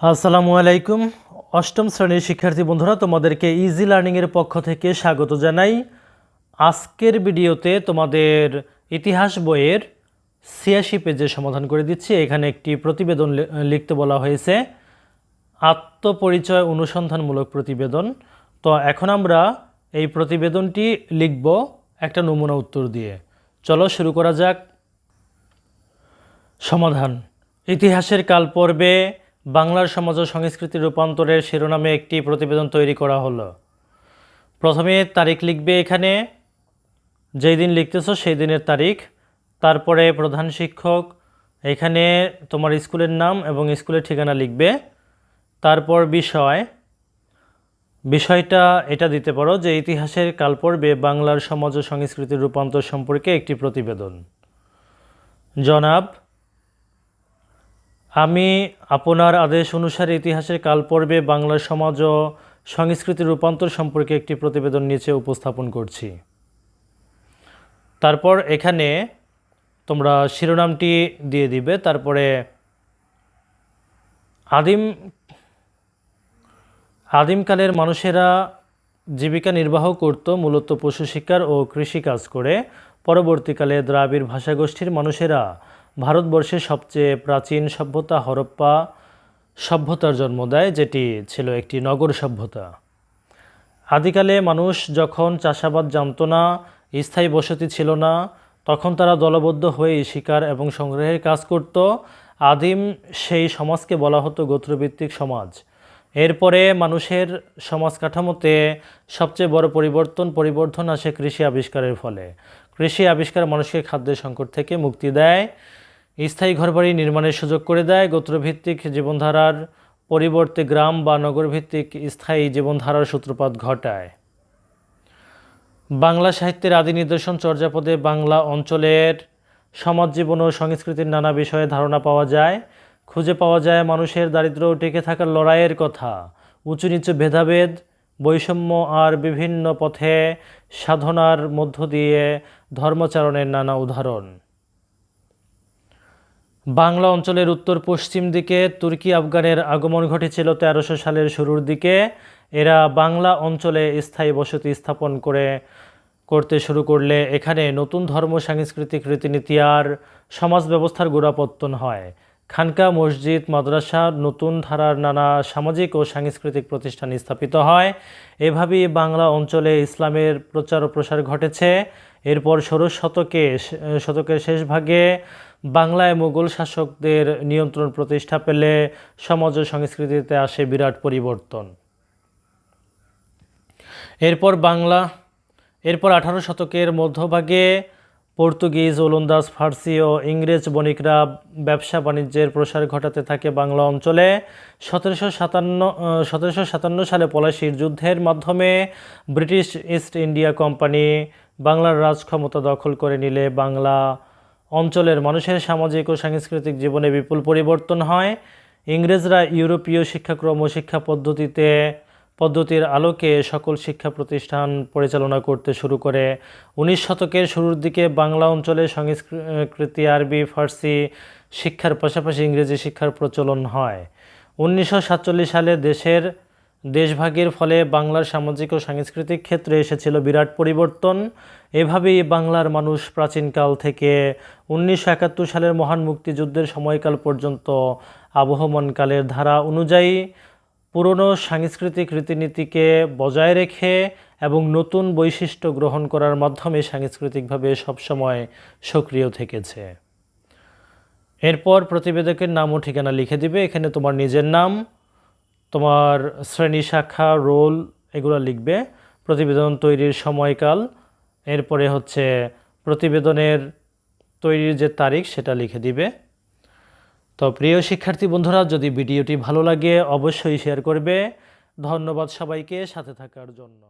আসসালামু আলাইকুম। অষ্টম শ্রেণির শিক্ষার্থী বন্ধুরা, তোমাদেরকে ইজি লার্নিংয়ের পক্ষ থেকে স্বাগত জানাই। আজকের ভিডিওতে তোমাদের ইতিহাস বইয়ের ছিয়াশি পেজের সমাধান করে দিচ্ছি। এখানে একটি প্রতিবেদন লিখতে বলা হয়েছে, আত্মপরিচয় অনুসন্ধানমূলক প্রতিবেদন। তো এখন আমরা এই প্রতিবেদনটি লিখব একটা নমুনা উত্তর দিয়ে। চলো শুরু করা যাক। সমাধান। ইতিহাসের কাল পর্বে বাংলার সমাজ ও সংস্কৃতি রূপান্তরের শিরোনামে একটি প্রতিবেদন তৈরি করা হলো। প্রথমে তারিখ লিখবে এখানে, যেই দিন লিখতেছো সেই দিনের তারিখ, তারপরে প্রধান শিক্ষক, এখানে তোমার স্কুলের নাম এবং স্কুলের ঠিকানা লিখবে, তারপর বিষয়, বিষয়টা এটা দিতে পারো যে ইতিহাসের কালপর্বে বাংলার সমাজ ও সংস্কৃতির রূপান্তর সম্পর্কে একটি প্রতিবেদন। জনাব আমি আপনার আদেশ অনুসারে ইতিহাসের কালপর্বে বাংলা সমাজ ও সংস্কৃতির রূপান্তর সম্পর্কে একটি প্রতিবেদন নিচে উপস্থাপন করছি। তারপর এখানে তোমরা শিরোনামটি দিয়ে দিবে। তারপরে আদিম আদিমকালের মানুষেরা জীবিকা নির্বাহ করত, মূলত পশু শিকার ও কৃষিকাজ করে। পরবর্তীকালে দ্রাবিড় ভাষাগোষ্ঠীর মানুষেরা ভারতবর্ষের সবচেয়ে প্রাচীন সভ্যতা হরপ্পা সভ্যতার জন্ম দেয়, যেটি ছিল একটি নগর সভ্যতা। আদিকালে মানুষ যখন চাষাবাদ জানত না, স্থায়ী বসতি ছিল না, তখন তারা দলবদ্ধ হয়ে শিকার এবং সংগ্রহের কাজ করত। আদিম সেই সমাজকে বলা হতো গোত্রভিত্তিক সমাজ। এরপরে মানুষের সমাজ কাঠামোতে সবচেয়ে বড় পরিবর্তন পরিবর্তন আসে কৃষি আবিষ্কারের ফলে। কৃষি আবিষ্কার মানুষকে খাদ্যের সংকট থেকে মুক্তি দেয়। স্থায়ী ঘরবাড়ি নির্মাণের সুযোগ করে দেয়। গোত্রভিত্তিক জীবনধারার পরিবর্তে গ্রাম বা নগরভিত্তিক স্থায়ী জীবনধারার সূত্রপাত ঘটায়। বাংলা সাহিত্যের আদি নিদর্শন চর্যাপদে বাংলা অঞ্চলের সমাজ জীবন ও সংস্কৃতির নানা বিষয়ে ধারণা পাওয়া যায়। খুঁজে পাওয়া যায় মানুষের দারিদ্র টিকে থাকার লড়াইয়ের কথা। উঁচু নিচু ভেদাভেদ, বৈষম্য আর বিভিন্ন পথে সাধনার মধ্য দিয়ে ধর্মচারণের নানা উদাহরণ। বাংলা অঞ্চলের উত্তর পশ্চিম দিকে তুর্কি আফগানের আগমন ঘটেছিল তেরোশো সালের শুরুর দিকে। এরা বাংলা অঞ্চলে স্থায়ী বসতি স্থাপন করে, করতে শুরু করলে এখানে নতুন ধর্ম, সাংস্কৃতিক রীতিনীতি আর সমাজ ব্যবস্থার গোড়াপত্তন হয়। খানকা মসজিদ, মাদ্রাসা, নতুন ধারার নানা সামাজিক ও সাংস্কৃতিক প্রতিষ্ঠান স্থাপিত হয়। এভাবেই বাংলা অঞ্চলে ইসলামের প্রচার ও প্রসার ঘটেছে। এরপর ষোড়শ শতকে শতকের শেষ ভাগে বাংলায় মুঘল শাসকদের নিয়ন্ত্রণ প্রতিষ্ঠা পেলে সমাজ ও সংস্কৃতিতে আসে বিরাট পরিবর্তন। এরপর বাংলা, এরপর আঠারো শতকের মধ্যভাগে পর্তুগিজ, ওলন্দাজ, ফার্সি ও ইংরেজ বণিকরা ব্যবসা বাণিজ্যের প্রসার ঘটাতে থাকে বাংলা অঞ্চলে। সতেরোশো সাতান্ন সতেরোশো সাতান্ন সালে পলাশির যুদ্ধের মাধ্যমে ব্রিটিশ ইস্ট ইন্ডিয়া কোম্পানি বাংলার রাজ ক্ষমতা দখল করে নিলে বাংলা অঞ্চলের মানুষের সামাজিক ও সাংস্কৃতিক জীবনে বিপুল পরিবর্তন হয়। ইংরেজরা ইউরোপীয় শিক্ষাক্রম ও শিক্ষা পদ্ধতিতে পদ্ধতির আলোকে সকল শিক্ষা প্রতিষ্ঠান পরিচালনা করতে শুরু করে। উনিশ শতকের শুরুর দিকে বাংলা অঞ্চলে সংস্কৃতি, আরবি, ফার্সি শিক্ষার পাশাপাশি ইংরেজি শিক্ষার প্রচলন হয়। উনিশশো সাতচল্লিশ সালে দেশের দেশভাগের ফলে বাংলার সামাজিক ও সাংস্কৃতিক ক্ষেত্রে এসেছিল বিরাট পরিবর্তন। এভাবেই বাংলার মানুষ প্রাচীনকাল থেকে উনিশশো একাত্তর সালের মহান মুক্তিযুদ্ধের সময়কাল পর্যন্ত আবহমানকালের ধারা অনুযায়ী পুরনো সাংস্কৃতিক রীতিনীতিকে বজায় রেখে এবং নতুন বৈশিষ্ট্য গ্রহণ করার মাধ্যমে সাংস্কৃতিকভাবে সবসময় সক্রিয় থেকেছে। এরপর প্রতিবেদকের নাম ও ঠিকানা লিখে দিবে। এখানে তোমার নিজের নাম, তোমার শ্রেণি শাখা, রোল, এগুলো লিখবে। প্রতিবেদন তৈরির সময়কাল, এরপরে হচ্ছে প্রতিবেদনের তৈরির যে তারিখ সেটা লিখে দিবে। তো প্রিয় শিক্ষার্থী বন্ধুরা, যদি ভিডিওটি ভালো লাগে, অবশ্যই শেয়ার করবে। ধন্যবাদ সবাইকে সাথে থাকার জন্য।